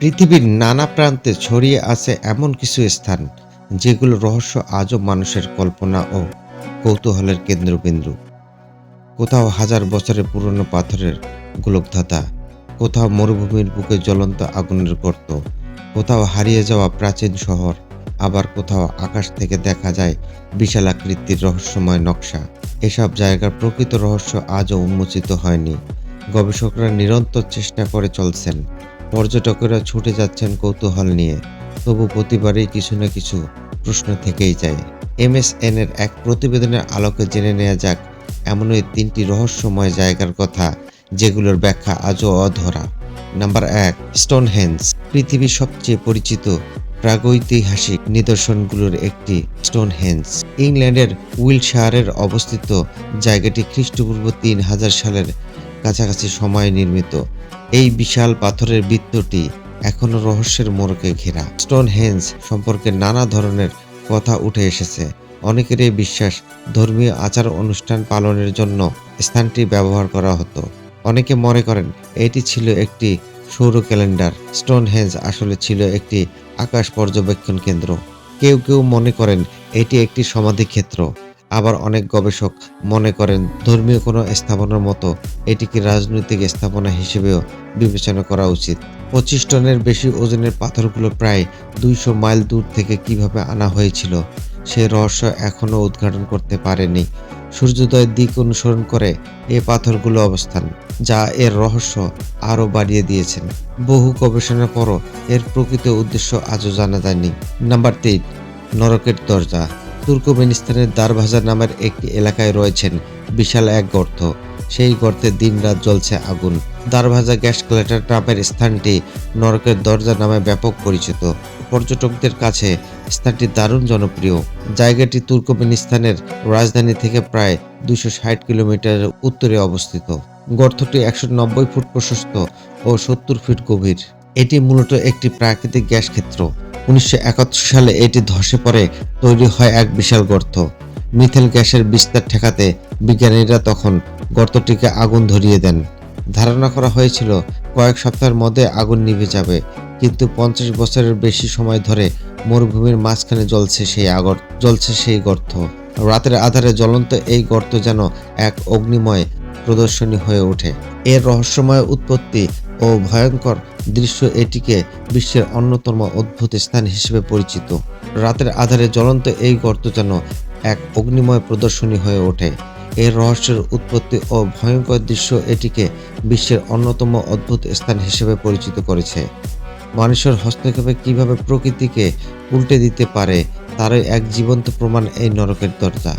পৃথিবীর নানা প্রান্তে ছড়িয়ে আছে এমন কিছু স্থান, যেগুলো রহস্য আজও মানুষের কল্পনা ও কৌতূহলের কেন্দ্রবিন্দু। কোথাও হাজার বছরের পুরনো পাথরের গোলকধাতা কোথাও মরুভূমির বুকে জ্বলন্ত আগুনের গর্ত, কোথাও হারিয়ে যাওয়া প্রাচীন শহর, আবার কোথাও আকাশ থেকে দেখা যায় বিশাল আকৃতির রহস্যময় নকশা। এসব জায়গার প্রকৃত রহস্য আজও উন্মোচিত হয়নি। গবেষকরা নিরন্তর চেষ্টা করে চলছেন। পর্যটকেরা ছুটে যাচ্ছেন কৌতূহল নিয়ে। তবু প্রতিবারই কিছু না কিছু প্রশ্ন থেকেই যায়। এমএসএন এর এক প্রতিবেদনের আলোকে জেনে নেওয়া যাক, এমনই তিনটি রহস্যময় জায়গার কথা, যেগুলোর ব্যাখ্যা আজও অধরা। নাম্বার এক স্টোনহেঞ্জ পৃথিবীর সবচেয়ে পরিচিত প্রাগৈতিহাসিক নিদর্শনগুলোর একটি স্টোনহেঞ্জ ইংল্যান্ডের উইলশায়ারের অবস্থিত জায়গাটি খ্রিস্টপূর্ব তিন হাজার সালের কাছাকাছি সময়ে নির্মিত। এই বিশাল পাথরের বৃত্তটি এখনও রহস্যের মোড়কে ঘেরা। স্টোনহেঞ্জ সম্পর্কে নানা ধরনের কথা উঠে এসেছে। অনেকের এই বিশ্বাস ধর্মীয় আচার অনুষ্ঠান পালনের জন্য স্থানটি ব্যবহার করা হতো। অনেকে মনে করেন এটি ছিল একটি সৌর ক্যালেন্ডার। স্টোনহেঞ্জ আসলে ছিল একটি আকাশ পর্যবেক্ষণ কেন্দ্র। কেউ কেউ মনে করেন এটি একটি সমাধিক্ষেত্র। আবার অনেক গবেষক মনে করেন ধর্মীয় কোনো স্থাপনার মতো এটিকে রাজনৈতিক স্থাপনা হিসেবেও বিবেচনা করা উচিত। পঁচিশ টনের বেশি ওজনের পাথরগুলো প্রায় দুইশো মাইল দূর থেকে কীভাবে আনা হয়েছিল, সে রহস্য এখনও উদ্ঘাটন করতে পারেনি। সূর্যোদয়ের দিক অনুসরণ করে এ পাথরগুলো অবস্থান, যা এর রহস্য আরও বাড়িয়ে দিয়েছেন। বহু গবেষণার পরও এর প্রকৃত উদ্দেশ্য আজও জানা যায়নি। নাম্বার তিন, নরকের দরজা। তুর্কমেনিস্তানের দারভাজা নামের একটি এলাকায় রয়েছেন বিশাল এক গর্ত। সেই গর্তে দিনরাত জ্বলছে আগুন। দারভাজা গ্যাস কালেক্টর নামের স্থানটি নরকের দরজা নামে ব্যাপক পরিচিত। পর্যটকদের কাছে স্থানটি দারুণ জনপ্রিয়। জায়গাটি তুর্কমেনিস্তানের রাজধানী থেকে প্রায় দুশো ষাট কিলোমিটার উত্তরে অবস্থিত। গর্তটি একশো নব্বই ফুট প্রশস্ত ও সত্তর ফিট গভীর। এটি মূলত একটি প্রাকৃতিক গ্যাস ক্ষেত্র। উনিশশো একাত্তর সালে এটি ধসে পড়ে, তৈরি হয় এক বিশাল গর্ত। মিথেল গ্যাসের বিস্তার ঠেকাতে বিজ্ঞানীরা তখন গর্তটিকে আগুন ধরিয়ে দেন। ধারণা করা হয়েছিল, কয়েক সপ্তাহের মধ্যে আগুন নিভে যাবে, কিন্তু পঞ্চাশ বছরের বেশি সময় ধরে মরুভূমির মাঝখানে জ্বলছে সেই আগর জ্বলছে সেই গর্ত। রাতের আধারে জ্বলন্ত এই গর্ত যেন এক অগ্নিময় প্রদর্শনী হয়ে ওঠে। এর রহস্যময় উৎপত্তি ও ভয়ঙ্কর দৃশ্য এটিকে বিশ্বের অন্যতম অদ্ভুত স্থান হিসেবে পরিচিত। রাতের আধারে জ্বলন্ত এই গর্ত যেন এক অগ্নিময় প্রদর্শনী হয়ে ওঠে। এর রহস্যের উৎপত্তি ও ভয়ঙ্কর দৃশ্য এটিকে বিশ্বের অন্যতম অদ্ভুত স্থান হিসেবে পরিচিত করেছে। মানুষের হস্তক্ষেপে কীভাবে প্রকৃতিকে উল্টে দিতে পারে, তারই এক জীবন্ত প্রমাণ এই নরকের দরজা।